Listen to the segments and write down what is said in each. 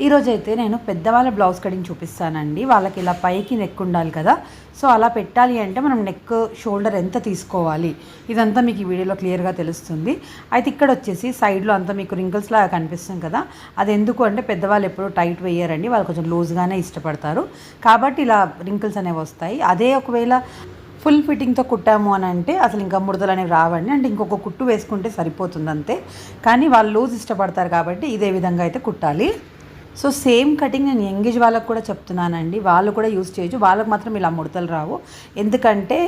ఈరోజు అయితే నేను పెద్దవాళ్ళ బ్లౌజ్ కటింగ్ చూపిస్తానండి. వాళ్ళకి ఇలా పైకి నెక్ ఉండాలి కదా. సో అలా పెట్టాలి అంటే మనం నెక్ షోల్డర్ ఎంత తీసుకోవాలి? ఇదంతా మీకు ఈ వీడియోలో క్లియర్గా తెలుస్తుంది. అయితే ఇక్కడ వచ్చేసి సైడ్లో అంతా మీకు రింకిల్స్ లాగా కనిపిస్తుంది కదా. అది ఎందుకు అంటే పెద్దవాళ్ళు ఎప్పుడు టైట్ వేయరండి. వాళ్ళు కొంచెం లూజ్గానే ఇష్టపడతారు. కాబట్టి ఇలా రింకిల్స్ అనేవి వస్తాయి. అదే ఒకవేళ ఫుల్ ఫిట్టింగ్తో కుట్టాము అని అంటే అసలు ఇంకా ముడతలు అనేవి రావండి. అంటే ఇంకొక కుట్టు వేసుకుంటే సరిపోతుంది అంతే. కానీ వాళ్ళు లూజ్ ఇష్టపడతారు కాబట్టి ఇదే విధంగా అయితే కుట్టాలి. సో సేమ్ కటింగ్ నేను ఎంగేజ్ వాళ్ళకు కూడా చెప్తున్నానండి. వాళ్ళు కూడా యూస్ చేయొచ్చు. వాళ్ళకు మాత్రం ఇలా ముడతలు రావు. ఎందుకంటే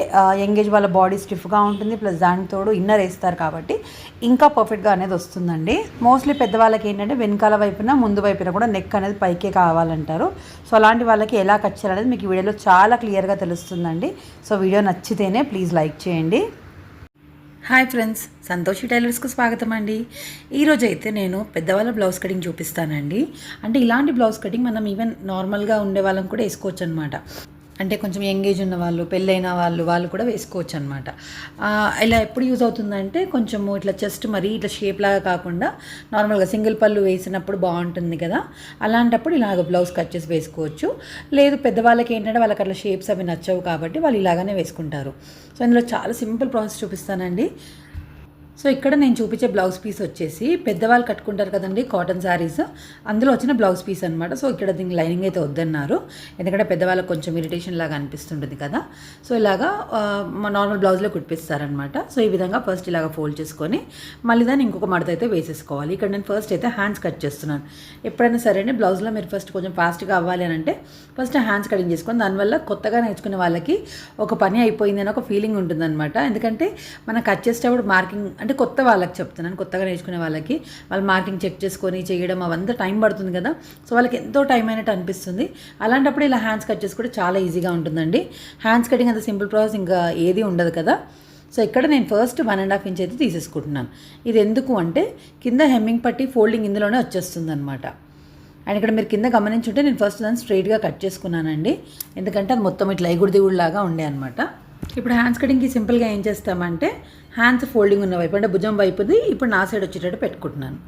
ఎంగేజ్ వాళ్ళ బాడీ స్టిఫ్గా ఉంటుంది ప్లస్ దానితోడు ఇన్నర్ వేస్తారు కాబట్టి ఇంకా పర్ఫెక్ట్గా అనేది వస్తుందండి. మోస్ట్లీ పెద్దవాళ్ళకి ఏంటంటే వెనకాల వైపున ముందు వైపున కూడా నెక్ అనేది పైకే కావాలంటారు. సో అలాంటి వాళ్ళకి ఎలా కట్ చేయాలనేది మీకు వీడియోలో చాలా క్లియర్గా తెలుస్తుందండి. సో వీడియో నచ్చితేనే ప్లీజ్ లైక్ చేయండి. హాయ్ ఫ్రెండ్స్ సంతోషి టైలర్స్కు స్వాగతం అండి ఈరోజు అయితే నేను పెద్దవాళ్ళ బ్లౌజ్ కటింగ్ చూపిస్తానండి. అంటే ఇలాంటి బ్లౌజ్ కటింగ్ మనం ఈవెన్ నార్మల్గా ఉండే వాళ్ళం కూడా వేసుకోవచ్చు అనమాట అంటే కొంచెం ఎంగేజ్ ఉన్న వాళ్ళు పెళ్ళైన వాళ్ళు వాళ్ళు కూడా వేసుకోవచ్చు అనమాట ఇలా ఎప్పుడు యూజ్ అవుతుందంటే కొంచెము ఇట్లా చెస్ట్ మరీ ఇట్లా షేప్ లాగా కాకుండా నార్మల్గా సింగిల్ పళ్ళు వేసినప్పుడు బాగుంటుంది కదా. అలాంటప్పుడు ఇలాగ బ్లౌజ్ కట్ చేసి వేసుకోవచ్చు. లేదు పెద్దవాళ్ళకి ఏంటంటే వాళ్ళకి అట్లా షేప్స్ అవి నచ్చవు కాబట్టి వాళ్ళు ఇలాగనే వేసుకుంటారు. సో ఇందులో చాలా సింపుల్ ప్రాసెస్ చూపిస్తానండి. సో ఇక్కడ నేను చూపించే బ్లౌజ్ పీస్ వచ్చేసి పెద్దవాళ్ళు కట్టుకుంటారు కదండి కాటన్ శారీస్. అందులో వచ్చిన బ్లౌజ్ పీస్ అనమాట సో ఇక్కడ దీనికి లైనింగ్ అయితే వద్దన్నారు. ఎందుకంటే పెద్దవాళ్ళకి కొంచెం ఇరిటేషన్ లాగా అనిపిస్తుంటుంది కదా. సో ఇలాగా నార్మల్ బ్లౌజ్లో కుట్టిస్తారనమాట సో ఈ విధంగా ఫస్ట్ ఇలాగ ఫోల్డ్ చేసుకొని మళ్ళీ దాన్ని ఇంకొక మడత అయితే వేసేసుకోవాలి. ఇక్కడ నేను ఫస్ట్ అయితే హ్యాండ్స్ కట్ చేస్తున్నాను. ఎప్పుడైనా సరే అండి బ్లౌజ్లో మీరు ఫస్ట్ కొంచెం ఫాస్ట్గా అవ్వాలి అని అంటే ఫస్ట్ హ్యాండ్స్ కటింగ్ చేసుకొని దానివల్ల కొత్తగా నేర్చుకునే వాళ్ళకి ఒక పని అయిపోయింది అని ఒక ఫీలింగ్ ఉంటుందన్నమాట. ఎందుకంటే మనం కట్ చేసేటప్పుడు మార్కింగ్ అంటే కొత్త వాళ్ళకి చెప్తున్నాను కొత్తగా నేర్చుకునే వాళ్ళకి. వాళ్ళు మార్కింగ్ చెక్ చేసుకొని చేయడం అవంతా టైం పడుతుంది కదా. సో వాళ్ళకి ఎంతో టైం అయినట్టు అనిపిస్తుంది. అలాంటప్పుడు ఇలా హ్యాండ్స్ కట్ చేసి కూడా చాలా ఈజీగా ఉంటుందండి. హ్యాండ్స్ కటింగ్ అంత సింపుల్ ప్రాసెస్ ఇంకా ఏది ఉండదు కదా. సో ఇక్కడ నేను first one and half inch అయితే తీసేసుకుంటున్నాను. ఇది ఎందుకు అంటే కింద హెమ్మింగ్ పట్టి ఫోల్డింగ్ ఇందులోనే వచ్చేస్తుంది అనమాట అండ్ ఇక్కడ మీరు కింద గమనించుంటే నేను ఫస్ట్ దాన్ని స్ట్రైట్గా కట్ చేసుకున్నానండి. ఎందుకంటే అది మొత్తం ఇట్లా ఎగుడిదిగుడిలాగా ఉండే అనమాట ఇప్పుడు హ్యాండ్స్ కటింగ్కి సింపుల్గా ఏం చేస్తామంటే హ్యాండ్స్ ఫోల్డింగ్ ఉన్న వైపు అంటే భుజం వైపుది ఇప్పుడు నా సైడ్ వచ్చేటట్టు పెట్టుకుంటున్నాను.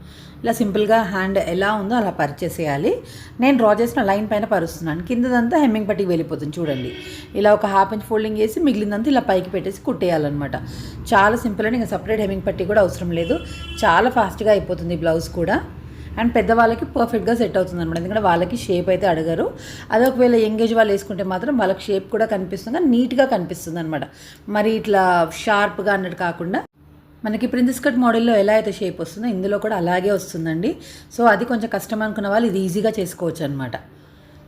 ఇలా సింపుల్గా హ్యాండ్ ఎలా ఉందో అలా పరిచేసేయాలి. నేను డ్రా చేసిన లైన్ పైన పరుస్తున్నాను. కిందదంతా హెమ్మింగ్ పట్టికి వెళ్ళిపోతుంది చూడండి. ఇలా ఒక హాఫ్ ఇంచ్ ఫోల్డింగ్ చేసి మిగిలిందంతా ఇలా పైకి పెట్టేసి కుట్టేయాలన్నమాట. చాలా సింపుల్ అని ఇంకా సపరేట్ హెమ్మింగ్ పట్టి కూడా అవసరం లేదు. చాలా ఫాస్ట్గా అయిపోతుంది బ్లౌజ్ కూడా. అండ్ పెద్దవాళ్ళకి పర్ఫెక్ట్గా సెట్ అవుతుంది అనమాట ఎందుకంటే వాళ్ళకి షేప్ అయితే అడగరు. అదే ఒకవేళ ఎంగేజ్ వాళ్ళు వేసుకుంటే మాత్రం వాళ్ళకి షేప్ కూడా కనిపిస్తుంది. నీట్గా కనిపిస్తుంది అనమాట మరి ఇట్లా షార్ప్గా అన్నట్టు కాకుండా మనకి ప్రిన్సెస్ కట్ మోడల్లో ఎలా అయితే షేప్ వస్తుందో ఇందులో కూడా అలాగే వస్తుందండి. సో అది కొంచెం కష్టం అనుకున్న వాళ్ళు ఇది ఈజీగా చేసుకోవచ్చు అనమాట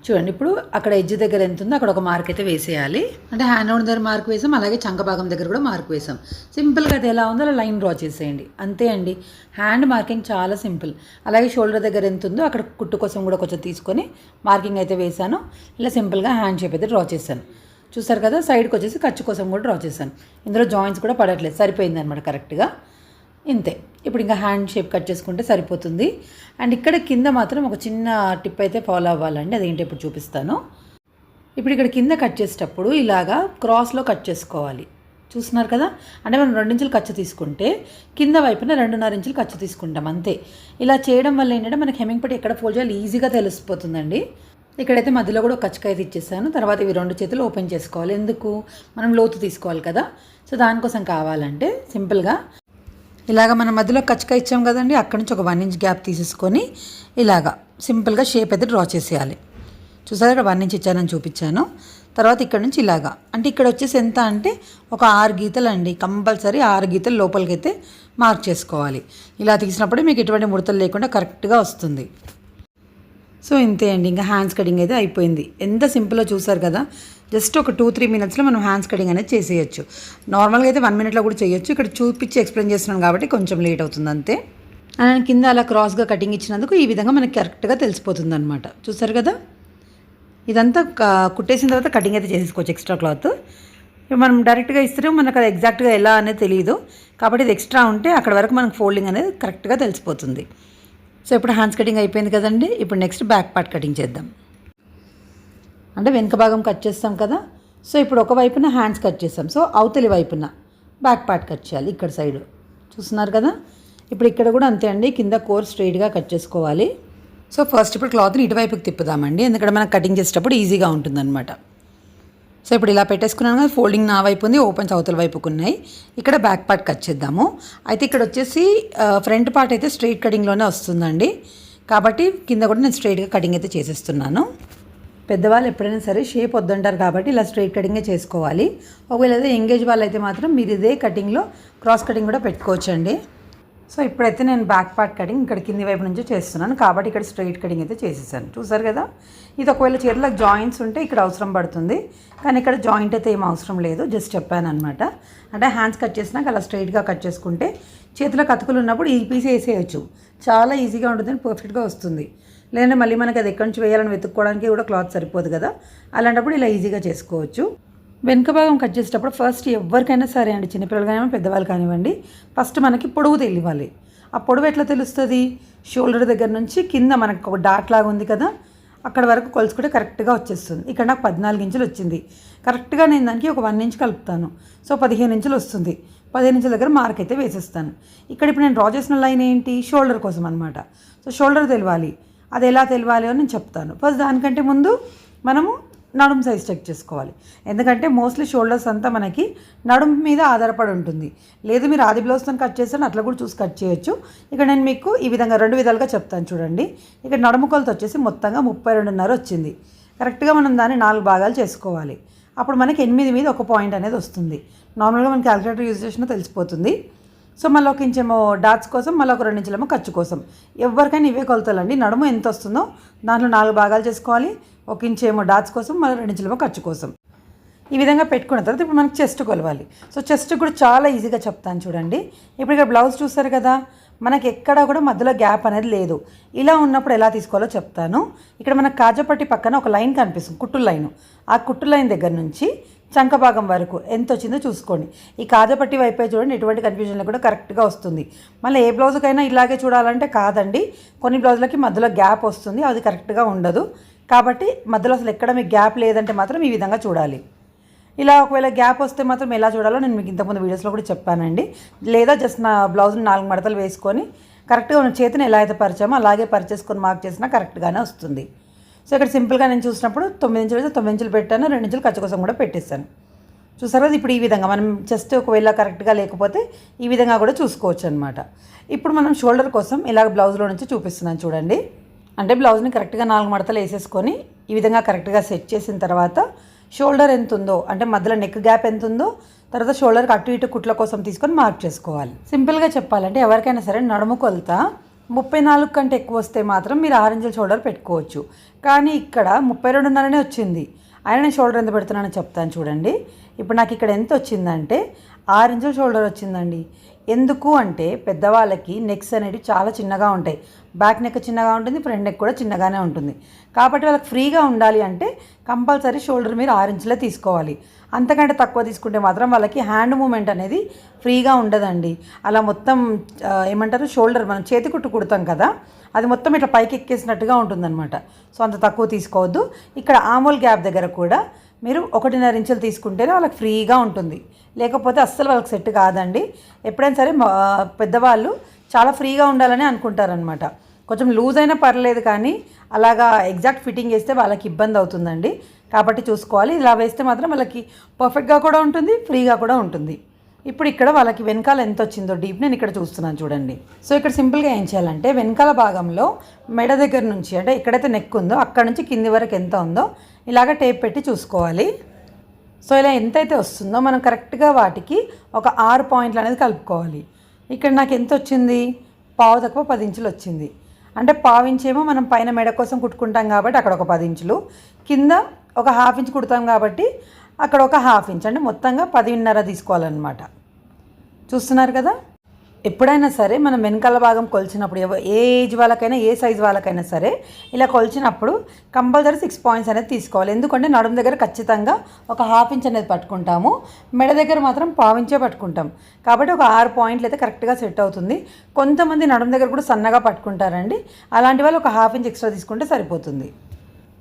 చూడండి ఇప్పుడు అక్కడ ఎడ్జ్ దగ్గర ఎంత ఉందో అక్కడ ఒక మార్క్ అయితే వేసేయాలి. అంటే హ్యాండ్ అవుట్ దగ్గర మార్క్ వేసాం అలాగే చంకభాగం దగ్గర కూడా మార్క్ వేసాం. సింపుల్గా అది ఎలా ఉందో అలా లైన్ డ్రా చేసేయండి. అంతే అండి. హ్యాండ్ మార్కింగ్ చాలా సింపుల్ అలాగే షోల్డర్ దగ్గర ఎంత ఉందో అక్కడ కుట్టు కోసం కూడా కొంచెం తీసుకొని మార్కింగ్ అయితే వేసాను. ఇలా సింపుల్గా హ్యాండ్ షేప్ అయితే డ్రా చేశాను. చూసారు కదా సైడ్కి వచ్చేసి ఖర్చు కోసం కూడా డ్రా చేశాను. ఇందులో జాయింట్స్ కూడా పడట్లేదు సరిపోయింది అనమాట కరెక్ట్గా ఇంతే. ఇప్పుడు ఇంకా హ్యాండ్ షేప్ కట్ చేసుకుంటే సరిపోతుంది. అండ్ ఇక్కడ కింద మాత్రం ఒక చిన్న టిప్ అయితే ఫాలో అవ్వాలండి. అదేంటి ఇప్పుడు చూపిస్తాను. ఇప్పుడు ఇక్కడ కింద కట్ చేసేటప్పుడు ఇలాగా క్రాస్లో కట్ చేసుకోవాలి. చూస్తున్నారు కదా? అంటే మనం రెండించులు ఖర్చు తీసుకుంటే కింద వైపున రెండున్నర ఇంచులు ఖర్చు తీసుకుంటాం అంతే. ఇలా చేయడం వల్ల ఏంటంటే మనకి హెమ్మింగ్ పట్టి ఎక్కడ ఫోల్డ్ చేయాలి ఈజీగా తెలిసిపోతుందండి. ఇక్కడైతే మధ్యలో కూడా ఒక కచ్చకాయ ఇచ్చేసాను. తర్వాత ఇవి రెండు చేతులు ఓపెన్ చేసుకోవాలి. ఎందుకు? మనం లోతు తీసుకోవాలి కదా. సో దానికోసం కావాలంటే సింపుల్గా ఇలాగ మనం మధ్యలో కచ్చక ఇచ్చాం కదండి అక్కడ నుంచి ఒక వన్ ఇంచ్ గ్యాప్ తీసేసుకొని ఇలాగ సింపుల్గా షేప్ అయితే డ్రా చేసేయాలి. చూసారా ఇక్కడ వన్ ఇంచ్ ఇచ్చానని చూపించాను. తర్వాత ఇక్కడ నుంచి ఇలాగా. అంటే ఇక్కడ వచ్చేసి ఎంత అంటే ఒక ఆరు గీతలు అండి కంపల్సరీ ఆరు గీతలు లోపలికైతే మార్క్ చేసుకోవాలి. ఇలా తీసినప్పుడే మీకు ఎటువంటి ముడతలు లేకుండా కరెక్ట్గా వస్తుంది. సో ఇంతే అండి ఇంకా హ్యాండ్స్ కటింగ్ అయితే అయిపోయింది. ఎంత సింపుల్గా చూసారు కదా జస్ట్ ఒక టూ త్రీ మినిట్స్లో మనం హ్యాండ్స్ కటింగ్ అనేది చేసేయచ్చు. నార్మల్గా అయితే వన్ మినిట్లో కూడా చేయొచ్చు. ఇక్కడ చూపించి ఎక్స్ప్లెయిన్ చేస్తున్నాను కాబట్టి కొంచెం లేట్ అవుతుంది అంతే. అండ్ కింద అలా క్రాస్గా కటింగ్ ఇచ్చినందుకు ఈ విధంగా మనకి కరెక్ట్గా తెలిసిపోతుంది అనమాట చూసారు కదా? ఇదంతా కుట్టేసిన తర్వాత కటింగ్ అయితే చేసేసుకోవచ్చు ఎక్స్ట్రా క్లాత్. మనం డైరెక్ట్గా ఇస్తే మనకు అది ఎగ్జాక్ట్గా ఎలా అనేది తెలియదు కాబట్టి ఇది ఎక్స్ట్రా ఉంటే అక్కడ వరకు మనకు ఫోల్డింగ్ అనేది కరెక్ట్గా తెలిసిపోతుంది. సో ఇప్పుడు హ్యాండ్స్ కటింగ్ అయిపోయింది కదండి. ఇప్పుడు నెక్స్ట్ బ్యాక్ పార్ట్ కటింగ్ చేద్దాం. అంటే వెనుక భాగం కట్ చేస్తాం కదా. సో ఇప్పుడు ఒక వైపున హ్యాండ్స్ కట్ చేస్తాం. సో అవతలి వైపున బ్యాక్ పార్ట్ కట్ చేయాలి ఇక్కడ సైడ్. చూస్తున్నారు కదా? ఇప్పుడు ఇక్కడ కూడా అంతే అండి. కింద కోర్ స్ట్రైట్గా కట్ చేసుకోవాలి. సో ఫస్ట్ ఇప్పుడు క్లాత్ని ఇటువైపుకి తిప్పుదామండి. ఎందుకంటే మనం కటింగ్ చేసేటప్పుడు ఈజీగా ఉంటుందన్నమాట. సో ఇప్పుడు ఇలా పెట్టేసుకున్నాను కదా ఫోల్డింగ్ నా వైపు ఉంది ఓపెన్స్ అవతల వైపుకు ఉన్నాయి. ఇక్కడ బ్యాక్ పార్ట్ కట్ చేద్దాము. అయితే ఇక్కడ వచ్చేసి ఫ్రంట్ పార్ట్ అయితే స్ట్రైట్ కటింగ్లోనే వస్తుందండి. కాబట్టి కింద కూడా నేను స్ట్రైట్గా కటింగ్ అయితే చేసేస్తున్నాను. పెద్దవాళ్ళు ఎప్పుడైనా సరే షేప్ వద్దంటారు కాబట్టి ఇలా స్ట్రైట్ కటింగే చేసుకోవాలి. ఒకవేళ ఎంగేజ్ వాళ్ళు అయితే మాత్రం మీరు ఇదే కటింగ్లో క్రాస్ కటింగ్ కూడా పెట్టుకోవచ్చండి. సో ఇప్పుడైతే నేను బ్యాక్ పార్ట్ కటింగ్ ఇక్కడ కింది వైపు నుంచి చేస్తున్నాను. కాబట్టి ఇక్కడ స్ట్రైట్ కటింగ్ అయితే చేసేసాను. చూసారు కదా? ఇది ఒకవేళ చీరలకు జాయింట్స్ ఉంటే ఇక్కడ అవసరం పడుతుంది. కానీ ఇక్కడ జాయింట్ అయితే ఏం అవసరం లేదు. జస్ట్ చెప్పాను అనమాట అంటే హ్యాండ్స్ కట్ చేసినాక అలా స్ట్రైట్గా కట్ చేసుకుంటే చేతిలో కతుకులు ఉన్నప్పుడు ఈ పీస్ వేసేయచ్చు. చాలా ఈజీగా ఉంటుంది పర్ఫెక్ట్గా వస్తుంది. లేదంటే మళ్ళీ మనకి అది ఎక్కడి నుంచి వేయాలని వెతుక్కోవడానికి కూడా క్లాత్ సరిపోదు కదా? అలాంటప్పుడు ఇలా ఈజీగా చేసుకోవచ్చు. వెనుక భాగం కట్ చేసేటప్పుడు ఫస్ట్ ఎవరికైనా సరే అండి చిన్నపిల్లలు కానివ్వండి పెద్దవాళ్ళు కానివ్వండి ఫస్ట్ మనకి పొడవు తెలియాలి. ఆ పొడవు ఎట్లా తెలుస్తుంది? షోల్డర్ దగ్గర నుంచి కింద మనకు ఒక డాట్ లాగా ఉంది కదా అక్కడ వరకు కొలుసుకుంటే కరెక్ట్గా వచ్చేస్తుంది. ఇక్కడ నాకు పద్నాలుగు ఇంచులు వచ్చింది. కరెక్ట్గా నేను దానికి ఒక వన్ ఇంచ్ కలుపుతాను. సో పదిహేను ఇంచులు వస్తుంది. పదిహేను ఇంచుల దగ్గర మార్క్ అయితే వేసేస్తాను. ఇక్కడ ఇప్పుడు నేను డ్రా చేసిన లైన్ ఏంటి? షోల్డర్ కోసం అనమాట సో షోల్డర్ తెలియాలి. అది ఎలా తెలియాలి అని నేను చెప్తాను. ఫస్ట్ దానికంటే ముందు మనము నడుము సైజ్ చెక్ చేసుకోవాలి. ఎందుకంటే మోస్ట్లీ షోల్డర్స్ అంతా మనకి నడుము మీద ఆధారపడి ఉంటుంది. లేదు మీరు ఆది బ్లౌజ్తో కట్ చేస్తాను అట్లా కూడా చూసి కట్ చేయొచ్చు. ఇక్కడ నేను మీకు ఈ విధంగా రెండు విధాలుగా చెప్తాను చూడండి. ఇక్కడ నడుము కొలత వచ్చేసి మొత్తంగా ముప్పై రెండున్నర వచ్చింది. కరెక్ట్గా మనం దాన్ని నాలుగు భాగాలు చేసుకోవాలి. అప్పుడు మనకి ఎనిమిది మీద ఒక పాయింట్ అనేది వస్తుంది. నార్మల్గా మనం క్యాలిక్యులేటర్ యూజ్ చేసినా తెలిసిపోతుంది. సో మళ్ళీ ఒక ఇంచేమో డాట్స్ కోసం మళ్ళీ ఒక రెండు ఖర్చు కోసం. ఎవరికైనా ఇవే కొలతలండి. నడుము ఎంత వస్తుందో దాంట్లో నాలుగు భాగాలు చేసుకోవాలి. ఒక ఇంచేమో డాట్స్ కోసం మళ్ళీ రెండు ఖర్చు కోసం. ఈ విధంగా పెట్టుకున్న తర్వాత ఇప్పుడు మనకి చెస్ట్ కొలవాలి. సో చెస్ట్ కూడా చాలా ఈజీగా చెప్తాను చూడండి. ఇప్పుడు ఇక్కడ బ్లౌజ్ చూస్తారు కదా మనకి ఎక్కడా కూడా మధ్యలో గ్యాప్ అనేది లేదు. ఇలా ఉన్నప్పుడు ఎలా తీసుకోవాలో చెప్తాను. ఇక్కడ మన కాజపట్టి పక్కన ఒక లైన్ కనిపిస్తుంది కుట్టు లైన్. ఆ కుట్టు లైన్ దగ్గర నుంచి చంక భాగం వరకు ఎంత వచ్చిందో చూసుకోండి. ఈ కాజపట్టి వైపే చూడండి ఎటువంటి కన్ఫ్యూజన్లు కూడా కరెక్ట్గా వస్తుంది. మళ్ళీ ఏ బ్లౌజ్కైనా ఇలాగే చూడాలంటే కాదండి. కొన్ని బ్లౌజులకి మధ్యలో గ్యాప్ వస్తుంది అది కరెక్ట్గా ఉండదు. కాబట్టి మధ్యలో అసలు ఎక్కడ మీకు గ్యాప్ లేదంటే మాత్రం ఈ విధంగా చూడాలి. ఇలా ఒకవేళ గ్యాప్ వస్తే మాత్రం ఎలా చూడాలో నేను మీకు ఇంతకుముందు వీడియోస్లో కూడా చెప్పానండి. లేదా జస్ట్ నా బ్లౌజ్ని నాలుగు మడతలు వేసుకొని కరెక్ట్గా ఉన్న చేతిని ఎలా అయితే పరిచామో అలాగే పరిచేసుకొని మార్క్ చేసినా కరెక్ట్గానే వస్తుంది. సో ఇక్కడ సింపుల్గా నేను చూసినప్పుడు తొమ్మిది ఇంచులు అయితే తొమ్మిది ఇంచులు పెట్టాను రెండు ఇంచులు ఖర్చు కోసం కూడా పెట్టేస్తాను చూసారా కదా ఇప్పుడు ఈ విధంగా మనం జస్ట్ ఒకవేళ కరెక్ట్గా లేకపోతే ఈ విధంగా కూడా చూసుకోవచ్చు అనమాట ఇప్పుడు మనం షోల్డర్ కోసం ఇలాగ బ్లౌజ్లో నుంచి చూపిస్తున్నాను చూడండి. అంటే బ్లౌజ్ని కరెక్ట్గా నాలుగు మడతలు వేసేసుకొని ఈ విధంగా కరెక్ట్గా సెట్ చేసిన తర్వాత షోల్డర్ ఎంత ఉందో అంటే మధ్యలో నెక్ గ్యాప్ ఎంత ఉందో తర్వాత షోల్డర్కి అటు ఇటు కుట్ల కోసం తీసుకొని మార్క్ చేసుకోవాలి. సింపుల్గా చెప్పాలంటే ఎవరికైనా సరే నడుము కొలత ముప్పై నాలుగు కంటే ఎక్కువ వస్తే మాత్రం మీరు ఆరెంజ్ షోల్డర్ పెట్టుకోవచ్చు. కానీ ఇక్కడ ముప్పై రెండున్నరనే వచ్చింది. అయినా నేను షోల్డర్ ఎంత పెడుతున్నానో చెప్తాను చూడండి. ఇప్పుడు నాకు ఇక్కడ ఎంత వచ్చిందంటే ఆరు షోల్డర్ వచ్చిందండి. ఎందుకు అంటే పెద్దవాళ్ళకి నెక్స్ అనేవి చాలా చిన్నగా ఉంటాయి. బ్యాక్ నెక్ చిన్నగా ఉంటుంది ఫ్రంట్ నెక్ కూడా చిన్నగానే ఉంటుంది. కాబట్టి వాళ్ళకి ఫ్రీగా ఉండాలి అంటే కంపల్సరీ షోల్డర్ మీరు ఆరు ఇంచులే తీసుకోవాలి. అంతకంటే తక్కువ తీసుకుంటే మాత్రం వాళ్ళకి హ్యాండ్ మూమెంట్ అనేది ఫ్రీగా ఉండదండి. అలా మొత్తం ఏమంటారు షోల్డర్ మనం చేతి కుట్టు కుడతాం కదా అది మొత్తం ఇట్లా పైకి ఎక్కేసినట్టుగా ఉంటుందన్నమాట. సో అంత తక్కువ తీసుకోవద్దు. ఇక్కడ ఆమోల్ గ్యాప్ దగ్గర కూడా మీరు ఒకటిన్నర ఇంచులు తీసుకుంటేనే వాళ్ళకి ఫ్రీగా ఉంటుంది. లేకపోతే అస్సలు వాళ్ళకి సెట్ కాదండి. ఎప్పుడైనా సరే మా- పెద్దవాళ్ళు చాలా ఫ్రీగా ఉండాలని అనుకుంటారనమాట కొంచెం లూజ్ అయినా పర్లేదు కానీ అలాగా ఎగ్జాక్ట్ ఫిట్టింగ్ వేస్తే వాళ్ళకి ఇబ్బంది అవుతుందండి. కాబట్టి చూసుకోవాలి. ఇలా వేస్తే మాత్రం వాళ్ళకి పర్ఫెక్ట్గా కూడా ఉంటుంది ఫ్రీగా కూడా ఉంటుంది. ఇప్పుడు ఇక్కడ వాళ్ళకి వెనకాల ఎంత వచ్చిందో డీప్ నేను ఇక్కడ చూస్తున్నాను చూడండి. సో ఇక్కడ సింపుల్గా ఏం చేయాలంటే వెనకాల భాగంలో మెడ దగ్గర నుంచి అంటే ఎక్కడైతే నెక్ ఉందో అక్కడ నుంచి కింది వరకు ఎంత ఉందో ఇలాగ టేప్ పెట్టి చూసుకోవాలి. సో ఇలా ఎంతైతే వస్తుందో మనం కరెక్ట్గా వాటికి ఒక ఆరు పాయింట్లు అనేది కలుపుకోవాలి. ఇక్కడ నాకు ఎంత వచ్చింది? పావు తక్కువ పది ఇంచులు వచ్చింది. అంటే పావించేమో మనం పైన మెడ కోసం కుట్టుకుంటాం కాబట్టి అక్కడ ఒక పది ఇంచులు. కింద ఒక హాఫ్ ఇంచ్ కుడతాం కాబట్టి అక్కడ ఒక హాఫ్ ఇంచ్. అంటే మొత్తంగా పదిన్నర తీసుకోవాలన్నమాట. చూస్తున్నారు కదా? ఎప్పుడైనా సరే మనం వెనకాల భాగం కొలిచినప్పుడు ఏ ఏజ్ వాళ్ళకైనా ఏ సైజ్ వాళ్ళకైనా సరే ఇలా కొలిచినప్పుడు కంపల్సరీ సిక్స్ పాయింట్స్ అనేది తీసుకోవాలి. ఎందుకంటే నడుము దగ్గర ఖచ్చితంగా ఒక హాఫ్ ఇంచ్ అనేది పట్టుకుంటాము. మెడ దగ్గర మాత్రం పావించే పట్టుకుంటాం. కాబట్టి ఒక ఆరు పాయింట్లు అయితే కరెక్ట్గా సెట్ అవుతుంది. కొంతమంది నడుము దగ్గర కూడా సన్నగా పట్టుకుంటారండి. అలాంటి వాళ్ళు ఒక హాఫ్ ఇంచ్ ఎక్స్ట్రా తీసుకుంటే సరిపోతుంది.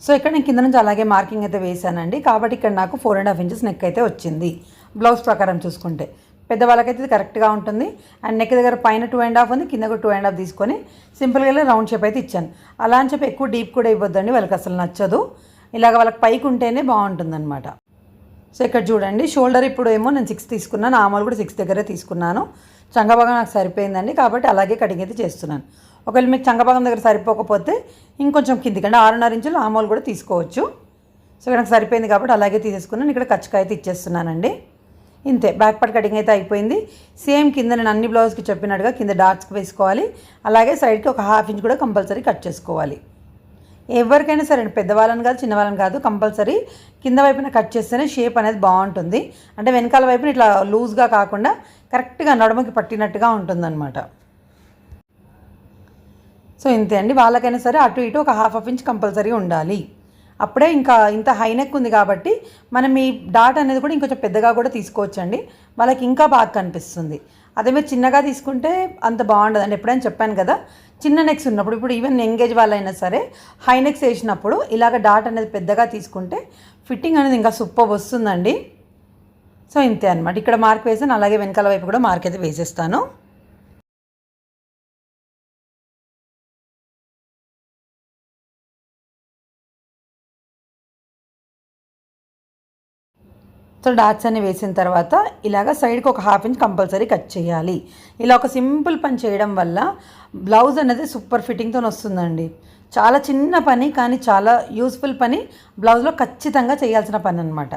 సో ఇక్కడ నేను కింద నుంచి అలాగే మార్కింగ్ అయితే వేశానండి. కాబట్టి ఇక్కడ నాకు four and half inches neck అయితే వచ్చింది. బ్లౌజ్ ప్రకారం చూసుకుంటే. పెద్దవాళ్ళకైతే ఇది కరెక్ట్గా ఉంటుంది. అండ్ నెక్ దగ్గర పైన టూ అండ్ హాఫ్ ఉంది కింద కూడా టూ అండ్ హాఫ్ తీసుకొని సింపుల్గా రౌండ్ షేప్ అయితే ఇచ్చాను. అలా అని చెప్పి ఎక్కువ డీప్ కూడా ఇవ్వద్దండి వాళ్ళకి అసలు నచ్చదు. ఇలాగ వాళ్ళకి పైకి ఉంటేనే బాగుంటుందన్నమాట. సో ఇక్కడ చూడండి షోల్డర్ ఇప్పుడు ఏమో నేను సిక్స్ తీసుకున్నాను ఆమోలు కూడా సిక్స్ దగ్గరే తీసుకున్నాను. చంగభాగం నాకు సరిపోయిందండి కాబట్టి అలాగే కటింగ్ అయితే చేస్తున్నాను. ఒకవేళ మీకు చంగభాగం దగ్గర సరిపోకపోతే ఇంకొంచెం కిందికి అంటే ఆరున్నర ఇంచులు ఆమోలు కూడా తీసుకోవచ్చు. సో ఇక్కడ నాకు సరిపోయింది కాబట్టి అలాగే తీసేసుకున్నాను. ఇక్కడ కచ్చకాయ అయితే ఇచ్చేస్తున్నానండి. ఇంతే బ్యాక్ పార్ట్ కటింగ్ అయితే అయిపోయింది. సేమ్ కింద నేను అన్ని బ్లౌజ్కి చెప్పినట్టుగా కింద డాట్స్కి వేసుకోవాలి. అలాగే సైడ్కి ఒక హాఫ్ ఇంచ్ కూడా కంపల్సరీ కట్ చేసుకోవాలి. ఎవరికైనా సరే పెద్దవాళ్ళని కాదు చిన్నవాళ్ళని కాదు కంపల్సరీ కింద వైపున కట్ చేస్తేనే షేప్ అనేది బాగుంటుంది. అంటే వెనకాల వైపున ఇట్లా లూజ్గా కాకుండా కరెక్ట్గా నడుమకి పట్టినట్టుగా ఉంటుందన్నమాట. సో ఇంతే అండి. వాళ్ళకైనా సరే అటు ఇటు ఒక హాఫ్ హాఫ్ ఇంచ్ కంపల్సరీ ఉండాలి. అప్పుడే ఇంకా ఇంత హైనెక్ ఉంది కాబట్టి మనం ఈ డాట్ అనేది కూడా ఇంకొంచెం పెద్దగా కూడా తీసుకోవచ్చండి. వాళ్ళకి ఇంకా బాగా కనిపిస్తుంది. అదే మీరు చిన్నగా తీసుకుంటే అంత బాగుండదు. అండి ఎప్పుడైనా చెప్పాను కదా చిన్న నెక్స్ ఉన్నప్పుడు ఇప్పుడు ఈవెన్ ఎంగేజ్ వాళ్ళైనా సరే హై నెక్స్ వేసినప్పుడు ఇలాగ డాట్ అనేది పెద్దగా తీసుకుంటే ఫిట్టింగ్ అనేది ఇంకా సూపర్ వస్తుందండి. సో ఇంతే అనమాట ఇక్కడ మార్క్ వేసాను. అలాగే వెనకాల వైపు కూడా మార్క్ అయితే వేసేస్తాను. సో డాట్స్ అన్ని వేసిన తర్వాత ఇలాగ సైడ్కి ఒక హాఫ్ ఇంచ్ కంపల్సరీ కట్ చేయాలి. ఇలా ఒక సింపుల్ పని చేయడం వల్ల బ్లౌజ్ అనేది సూపర్ ఫిట్టింగ్తో వస్తుందండి. చాలా చిన్న పని కానీ చాలా యూస్ఫుల్ పని బ్లౌజ్లో ఖచ్చితంగా చేయాల్సిన పని అనమాట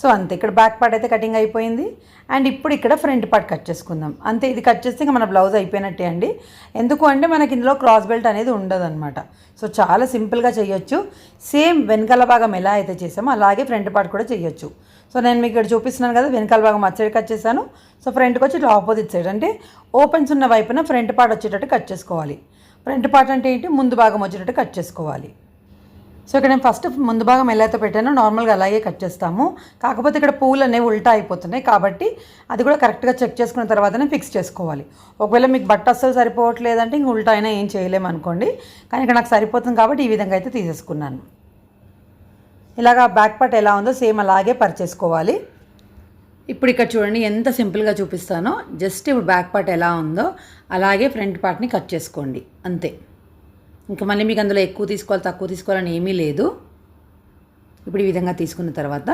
సో అంతే. ఇక్కడ బ్యాక్ పార్ట్ అయితే కటింగ్ అయిపోయింది. అండ్ ఇప్పుడు ఇక్కడ ఫ్రంట్ పార్ట్ కట్ చేసుకుందాం. అంతే ఇది కట్ చేస్తే ఇంకా మన బ్లౌజ్ అయిపోయినట్టే అండి. ఎందుకు అంటే మనకి ఇందులో క్రాస్ బెల్ట్ అనేది ఉండదన్నమాట. సో చాలా సింపుల్గా చేయొచ్చు. సేమ్ వెనకాల భాగం ఎలా అయితే చేసామో అలాగే ఫ్రంట్ పార్ట్ కూడా చేయొచ్చు. సో నేను మీకు ఇక్కడ చూపిస్తున్నాను కదా వెనకాల భాగం అటు సైడ్ కట్ చేశాను. సో ఫ్రంట్కి వచ్చి ఇట్లా ఆపోజిట్ సైడ్ అంటే ఓపెన్స్ ఉన్న వైపున ఫ్రంట్ పార్ట్ వచ్చేటట్టు కట్ చేసుకోవాలి. ఫ్రంట్ పార్ట్ అంటే ఏంటి? ముందు భాగం వచ్చేటట్టు కట్ చేసుకోవాలి. సో ఇక్కడ నేను ఫస్ట్ ముందు భాగం ఎలా అయితే పెట్టానో నార్మల్గా అలాగే కట్ చేస్తాము. కాకపోతే ఇక్కడ పూలు అనేవి ఉల్టా అయిపోతున్నాయి కాబట్టి అది కూడా కరెక్ట్గా చెక్ చేసుకున్న తర్వాతనే ఫిక్స్ చేసుకోవాలి. ఒకవేళ మీకు బట్ట అస్సలు సరిపోవట్లేదంటే ఇంక ఉల్టా అయినా ఏం చేయలేము అనుకోండి కానీ ఇక్కడ నాకు సరిపోతుంది కాబట్టి ఈ విధంగా అయితే తీసేసుకున్నాను. ఇలాగా బ్యాక్ పార్ట్ ఎలా ఉందో సేమ్ అలాగే పరిచేసుకోవాలి. ఇప్పుడు ఇక్కడ చూడండి ఎంత సింపుల్గా చూపిస్తానో. జస్ట్ ఇప్పుడు బ్యాక్ పార్ట్ ఎలా ఉందో అలాగే ఫ్రంట్ పార్ట్ని కట్ చేసుకోండి అంతే. ఇంకా మళ్ళీ మీకు అందులో ఎక్కువ తీసుకోవాలి తక్కువ తీసుకోవాలని ఏమీ లేదు. ఇప్పుడు ఈ విధంగా తీసుకున్న తర్వాత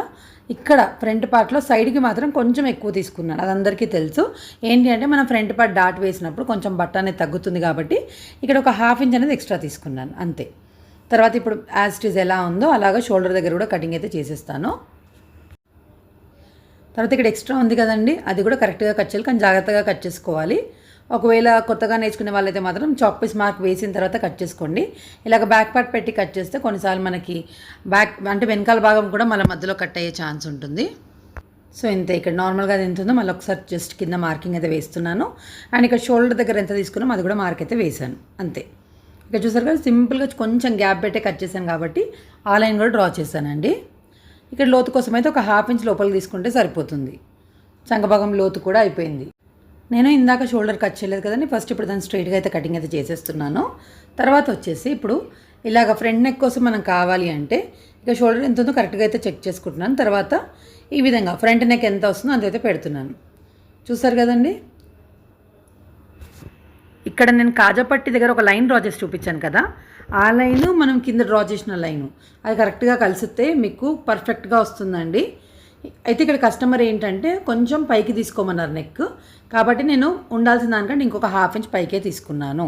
ఇక్కడ ఫ్రంట్ పార్ట్లో సైడ్కి మాత్రం కొంచెం ఎక్కువ తీసుకున్నాను. అది అందరికీ తెలుసు. ఏంటి అంటే మనం ఫ్రంట్ పార్ట్ డాట్ వేసినప్పుడు కొంచెం బట్ట అనేది తగ్గుతుంది కాబట్టి ఇక్కడ ఒక హాఫ్ ఇంచ్ అనేది ఎక్స్ట్రా తీసుకున్నాను అంతే. తర్వాత ఇప్పుడు యాజ్ ఇట్ ఈజ్ ఎలా ఉందో అలాగా షోల్డర్ దగ్గర కూడా కటింగ్ అయితే చేసేస్తాను. తర్వాత ఇక్కడ ఎక్స్ట్రా ఉంది కదండి అది కూడా కరెక్ట్గా కట్ చేయాలి కానీ జాగ్రత్తగా కట్ చేసుకోవాలి. ఒకవేళ కొత్తగా నేర్చుకునే వాళ్ళైతే మాత్రం చాక్ పీస్ మార్క్ వేసిన తర్వాత కట్ చేసుకోండి. ఇలాగ బ్యాక్ పార్ట్ పెట్టి కట్ చేస్తే కొన్నిసార్లు మనకి బ్యాక్ అంటే వెనకాల భాగం కూడా మన మధ్యలో కట్ అయ్యే ఛాన్స్ ఉంటుంది. సో ఇంతే ఇక్కడ నార్మల్గా అది ఎంత ఉందో మళ్ళీ ఒకసారి జస్ట్ కింద మార్కింగ్ అయితే వేస్తున్నాను. అండ్ ఇక్కడ షోల్డర్ దగ్గర ఎంత తీసుకున్నామో అది కూడా మార్క్ అయితే వేసాను అంతే. ఇక చూసారు కదా సింపుల్గా కొంచెం గ్యాప్ పెట్టే కట్ చేశాను కాబట్టి ఆ లైన్ కూడా డ్రా చేశానండి. ఇక్కడ లోతు కోసం అయితే ఒక హాఫ్ ఇంచ్ లోపలికి తీసుకుంటే సరిపోతుంది. చంగభాగం లోతు కూడా అయిపోయింది. నేను ఇందాక షోల్డర్ కట్ చేయలేదు కదండి ఫస్ట్ ఇప్పుడు దాన్ని స్ట్రైట్గా అయితే కటింగ్ అయితే చేసేస్తున్నాను. తర్వాత వచ్చేసి ఇప్పుడు ఇలాగ ఫ్రంట్ నెక్ కోసం మనం కావాలి అంటే ఇక షోల్డర్ ఎంత ఉందో కరెక్ట్గా అయితే చెక్ చేసుకుంటున్నాను. తర్వాత ఈ విధంగా ఫ్రంట్ నెక్ ఎంత వస్తుందో అంతైతే పెడుతున్నాను. చూసారు కదండి? ఇక్కడ నేను కాజాపట్టి దగ్గర ఒక లైన్ డ్రా చేసి చూపించాను కదా. ఆ లైను మనం కింద డ్రా చేసిన లైను. అది కరెక్ట్గా కలిసితే మీకు పర్ఫెక్ట్గా వస్తుందండి. అయితే ఇక్కడ కస్టమర్ ఏంటంటే కొంచెం పైకి తీసుకోమన్నారు నెక్ కాబట్టి నేను ఉండాల్సిన దానికంటే ఇంకొక హాఫ్ ఇంచ్ పైకే తీసుకున్నాను.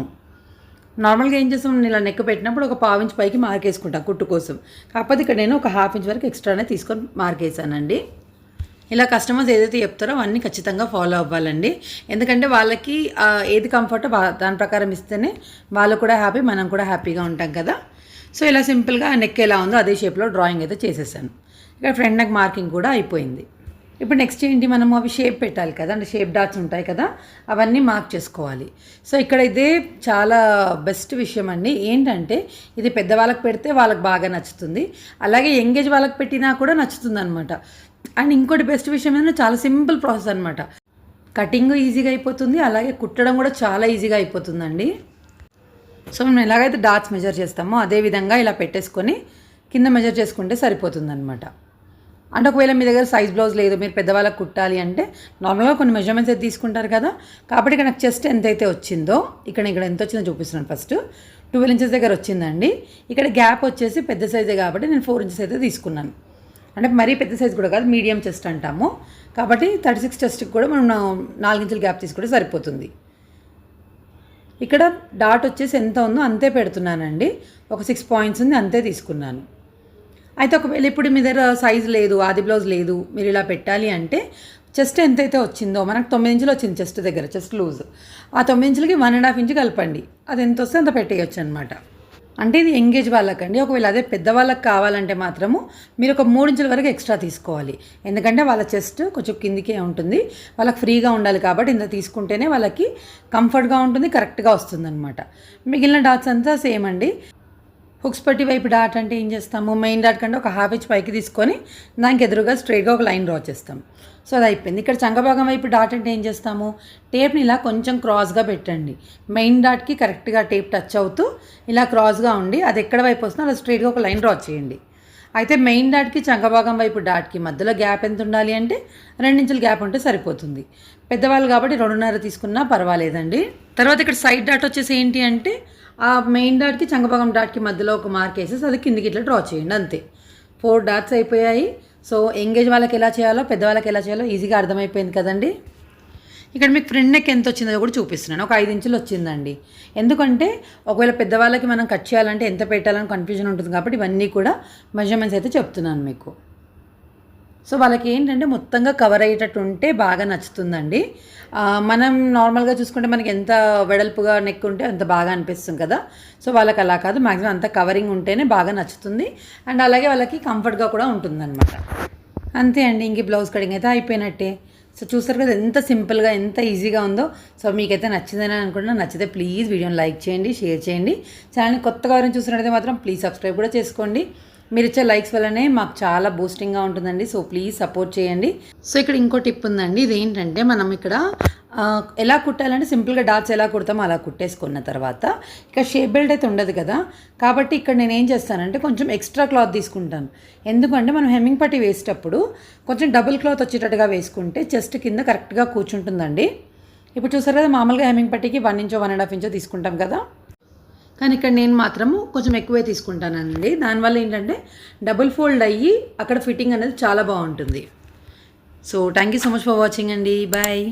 నార్మల్గా ఏం చేస్తాం? నేను ఇలా నెక్ పెట్టినప్పుడు ఒక పావు ఇంచ్ పైకి మార్కేసుకుంటాను కుట్టు కోసం. కాకపోతే ఇక్కడ నేను ఒక హాఫ్ ఇంచ్ వరకు ఎక్స్ట్రానే తీసుకొని మార్కేసానండి ఇలా కస్టమర్స్ ఏదైతే చెప్తారో అవన్నీ ఖచ్చితంగా ఫాలో అవ్వాలండి. ఎందుకంటే వాళ్ళకి ఏది కంఫర్ట్ దాని ప్రకారం ఇస్తేనే వాళ్ళు కూడా హ్యాపీ మనం కూడా హ్యాపీగా ఉంటాం కదా. సో ఇలా సింపుల్గా నెక్ ఎలా ఉందో అదే షేప్లో డ్రాయింగ్ అయితే చేసేసాను. ఇక్కడ ఫ్రంట్ నెక్ మార్కింగ్ కూడా అయిపోయింది. ఇప్పుడు నెక్స్ట్ ఏంటి? మనం అవి షేప్ పెట్టాలి కదా అంటే షేప్ డాట్స్ ఉంటాయి కదా అవన్నీ మార్క్ చేసుకోవాలి. సో ఇక్కడ ఇదే చాలా బెస్ట్ విషయం అండి. ఏంటంటే ఇది పెద్దవాళ్ళకి పెడితే వాళ్ళకి బాగా నచ్చుతుంది. అలాగే ఎంగేజ్ వాళ్ళకి పెట్టినా కూడా నచ్చుతుంది అనమాట అండ్ ఇంకోటి బెస్ట్ విషయం ఏంటంటే చాలా సింపుల్ ప్రాసెస్ అనమాట కటింగ్ ఈజీగా అయిపోతుంది అలాగే కుట్టడం కూడా చాలా ఈజీగా అయిపోతుందండి. సో మనం ఎలాగైతే డాట్స్ మెజర్ చేస్తామో అదే విధంగా ఇలా పెట్టేసుకొని కింద మెజర్ చేసుకుంటే సరిపోతుందన్నమాట. అంటే ఒకవేళ మీ దగ్గర సైజ్ బ్లౌజ్ లేదు మీరు పెద్దవాళ్ళకి కుట్టాలి అంటే నార్మల్గా కొన్ని మెజర్మెంట్స్ అయితే తీసుకుంటారు కదా. కాబట్టి ఇక్కడ నాకు చెస్ట్ ఎంతైతే వచ్చిందో ఇక్కడ ఇక్కడ ఎంత వచ్చిందో చూపిస్తున్నాను ఫస్ట్. ట్వెల్వ్ ఇంచెస్ దగ్గర వచ్చిందండి. ఇక్కడ గ్యాప్ వచ్చేసి పెద్ద సైజే కాబట్టి నేను ఫోర్ ఇంచెస్ అయితే తీసుకున్నాను. అంటే మరీ పెద్ద సైజ్ కూడా కాదు మీడియం చెస్ట్ అంటాము. కాబట్టి థర్టీ సిక్స్ చెస్ట్కి కూడా మనం నాలుగించుల గ్యాప్ తీసుకుంటే సరిపోతుంది. ఇక్కడ డాట్ వచ్చేసి ఎంత ఉందో అంతే పెడుతున్నానండి. ఒక సిక్స్ పాయింట్స్ ఉంది అంతే తీసుకున్నాను. అయితే ఒకవేళ ఇప్పుడు మీ దగ్గర సైజ్ లేదు ఆది బ్లౌజ్ లేదు మీరు ఇలా పెట్టాలి అంటే చెస్ట్ ఎంతైతే వచ్చిందో మనకు తొమ్మిది ఇంచులు వచ్చింది చెస్ట్ దగ్గర చెస్ట్ లూజ్ ఆ తొమ్మిది ఇంచులకి వన్ అండ్ హాఫ్ ఇంచు కలపండి. అది ఎంత వస్తే అంత పెట్టేయచ్చు అనమాట అంటే ఇది ఎంగేజ్ వాళ్ళకండి. ఒకవేళ అదే పెద్దవాళ్ళకి కావాలంటే మాత్రము మీరు ఒక మూడు ఇంచుల వరకు ఎక్స్ట్రా తీసుకోవాలి. ఎందుకంటే వాళ్ళ చెస్ట్ కొంచెం కిందికే ఉంటుంది. వాళ్ళకి ఫ్రీగా ఉండాలి కాబట్టి ఇంత తీసుకుంటేనే వాళ్ళకి కంఫర్ట్గా ఉంటుంది కరెక్ట్గా వస్తుంది అనమాట మిగిలిన డాట్స్ అంతా సేమ్ అండి. హుక్స్ పట్టి వైపు డాట్ అంటే ఏం చేస్తాము? మెయిన్ డాట్ కంటే ఒక హాఫ్ ఇంచ్ పైకి తీసుకొని దానికి ఎదురుగా స్ట్రైట్గా ఒక లైన్ డ్రా చేస్తాం. సో అది అయిపోయింది ఇక్కడ చంగభాగం వైపు డాట్ అంటే ఏం చేస్తాము? టేప్ని ఇలా కొంచెం క్రాస్గా పెట్టండి. మెయిన్ డాట్కి కరెక్ట్గా టేప్ టచ్ అవుతూ ఇలా క్రాస్గా ఉండి అది ఎక్కడ వైపు వస్తుందో అలా స్ట్రైట్గా ఒక లైన్ డ్రా చేయండి. అయితే మెయిన్ డాట్కి చంగభాగం వైపు డాట్కి మధ్యలో గ్యాప్ ఎంత ఉండాలి అంటే రెండించుల గ్యాప్ ఉంటే సరిపోతుంది. పెద్దవాళ్ళు కాబట్టి రెండున్నర తీసుకున్నా పర్వాలేదండి. తర్వాత ఇక్కడ సైడ్ డాట్ వచ్చేసి ఏంటి అంటే ఆ మెయిన్ డాట్కి చంగభాగం డాట్కి మధ్యలో ఒక మార్క్ వేసేసి అది కిందికి ఇట్లా డ్రా చేయండి అంతే. ఫోర్ డాట్స్ అయిపోయాయి. సో ఎంగేజ్ వాళ్ళకి ఎలా చేయాలో పెద్దవాళ్ళకి ఎలా చేయాలో ఈజీగా అర్థమైపోయింది కదండి. ఇక్కడ మీకు ఫ్రంట్ నెక్ ఎంత వచ్చిందో కూడా చూపిస్తున్నాను. ఒక ఐదు ఇంచులు వచ్చిందండి. ఎందుకంటే ఒకవేళ పెద్దవాళ్ళకి మనం కట్ చేయాలంటే ఎంత పెట్టాలని కన్ఫ్యూజన్ ఉంటుంది కాబట్టి ఇవన్నీ కూడా మెజర్మెంట్స్ అయితే చెప్తున్నాను మీకు. సో వాళ్ళకి ఏంటంటే మొత్తంగా కవర్ అయ్యేటట్టు ఉంటే బాగా నచ్చుతుందండి. మనం నార్మల్గా చూసుకుంటే మనకి ఎంత వెడల్పుగా నెక్ ఉంటే అంత బాగా అనిపిస్తుంది కదా. సో వాళ్ళకి అలా కాదు. మ్యాక్సిమం అంత కవరింగ్ ఉంటేనే బాగా నచ్చుతుంది. అండ్ అలాగే వాళ్ళకి కంఫర్ట్గా కూడా ఉంటుందన్నమాట. అంతే అండి. ఇంక బ్లౌజ్ కటింగ్ అయితే అయిపోయినట్టే. సో చూస్తారు కదా ఎంత సింపుల్గా ఎంత ఈజీగా ఉందో. సో మీకైతే నచ్చిందని అనుకుంటున్నా. నచ్చితే ప్లీజ్ వీడియోని లైక్ చేయండి షేర్ చేయండి. ఛానల్ని కొత్తగా ఎవరైనా చూసినట్టయితే మాత్రం ప్లీజ్ సబ్స్క్రైబ్ కూడా చేసుకోండి. మీరు ఇచ్చే లైక్స్ వల్లనే మాకు చాలా బూస్టింగ్గా ఉంటుందండి. సో ప్లీజ్ సపోర్ట్ చేయండి. సో ఇక్కడ ఇంకో టిప్ ఉందండి. ఇదేంటంటే మనం ఇక్కడ ఎలా కుట్టాలంటే సింపుల్గా డాట్స్ ఎలా కుడతామో అలా కుట్టేసుకున్న తర్వాత ఇక షేప్ బెల్ట్ అయితే ఉండదు కదా. కాబట్టి ఇక్కడ నేను ఏం చేస్తానంటే కొంచెం ఎక్స్ట్రా క్లాత్ తీసుకుంటాను. ఎందుకంటే మనం హెమ్మింగ్ పట్టి వేసేటప్పుడు కొంచెం డబుల్ క్లాత్ వచ్చేటట్టుగా వేసుకుంటే చెస్ట్ కింద కరెక్ట్గా కూర్చుంటుందండి. ఇప్పుడు చూసారు కదా మామూలుగా హెమ్మింగ్ పట్టికి వన్ ఇంచో వన్ అండ్ హాఫ్ ఇంచో తీసుకుంటాం కదా. కానీ ఇక్కడ నేను మాత్రము కొంచెం ఎక్కువే తీసుకుంటానండి. దానివల్ల ఏంటంటే డబుల్ ఫోల్డ్ అయ్యి అక్కడ ఫిట్టింగ్ అనేది చాలా బాగుంటుంది. So thank you so much for watching అండి. బాయ్